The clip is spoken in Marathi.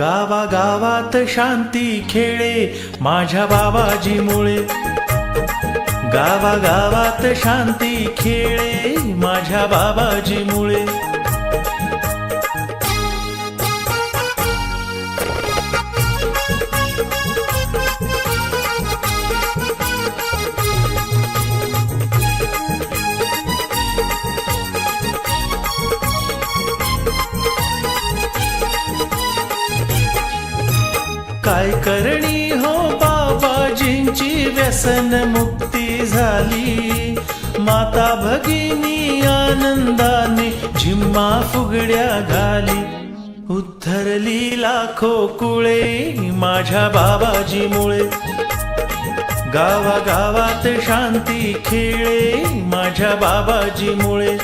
गावा गावात शांती खेळे माझ्या बाबाजीमुळे. गावा गावात शांती खेळे माझ्या बाबाजीमुळे. काय करणी हो बाबाजींची व्यसन मुक्ती झाली. माता भगिनी आनंदाने झिम्मा फुगड्या घाली. उद्धरली लाखो कुळे माझ्या बाबाजीमुळे. गावागावात शांती खेळे माझ्या बाबाजीमुळे.